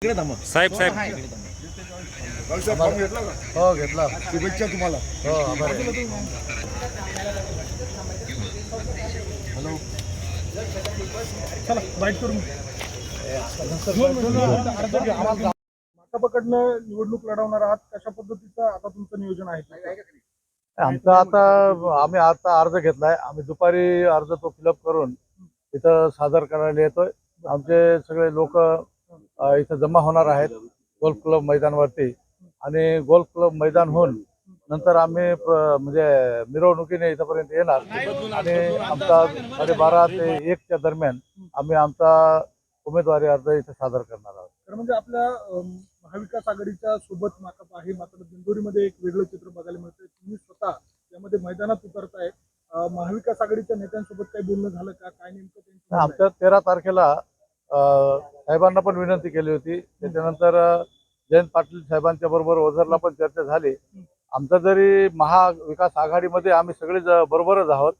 साहेब साहेब. हा, घेतला हो शुभेच्छा तुम्हाला. हो. चला बाईट करून माकापकडनं निवडणूक लढवणार आहात. कशा पद्धतीचं आता तुमचं नियोजन आहे? आमचं आता आम्ही आता अर्ज घेतलाय. आम्ही दुपारी अर्ज तो फिलअप करून इथं सादर करायला येतोय. आमचे सगळे लोक इथं जमा होणार आहेत गोल्फ क्लब मैदानवरती. आणि गोल्फ क्लब मैदानहून नंतर आम्ही म्हणजे मिरवणुकीने इथंपर्यंत येणार. आणि आमचा साडेबारा ते एकच्या दरम्यान आम्ही आमचा उमेदवारी अर्ज इथे सादर करणार आहोत. तर म्हणजे आपल्या महाविकास आघाडीच्या सोबत माकप आहे मात्र दिंडोरीमध्ये एक वेगळं चित्र बघायला मिळतंय. तुम्ही स्वतः त्यामध्ये मैदानात उतरताय. महाविकास आघाडीच्या नेत्यांसोबत काही बोलणं झालं का? काय नेमकं? आमच्या तेरा तारखेला साहेबांना पण विनंती केली होती. त्याच्यानंतर जयंत पाटील साहेबांच्या बरोबर ओझरला पण चर्चा झाली. आमचा जरी महाविकास आघाडीमध्ये आम्ही सगळे बरोबरच आहोत.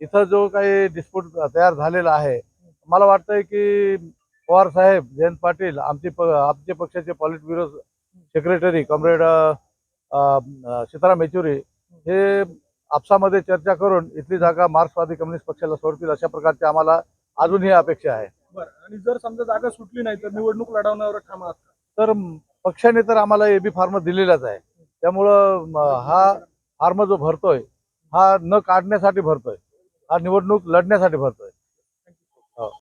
इथं जो काही डिस्प्यूट तयार झालेला आहे मला वाटतंय की पवार साहेब जयंत पाटील आमचे आमचे पक्षाचे politburo secretary comrade Sitaram Yechury हे आपसामध्ये चर्चा करून इथली जागा मार्क्सवादी कम्युनिस्ट पक्षाला सोडतील अशा प्रकारची आम्हाला अजूनही अपेक्षा आहे. बरं. आणि जर समजा जागा सुटली नाही तर निवडणूक लढवण्यावर ठाम आहात का? तर पक्षाने तर आम्हाला एबी फार्म दिलेलाच आहे. त्यामुळं म, हा फार्म जो भरतोय हा न काढण्यासाठी भरतोय. हा निवडणूक लढण्यासाठी भरतोय.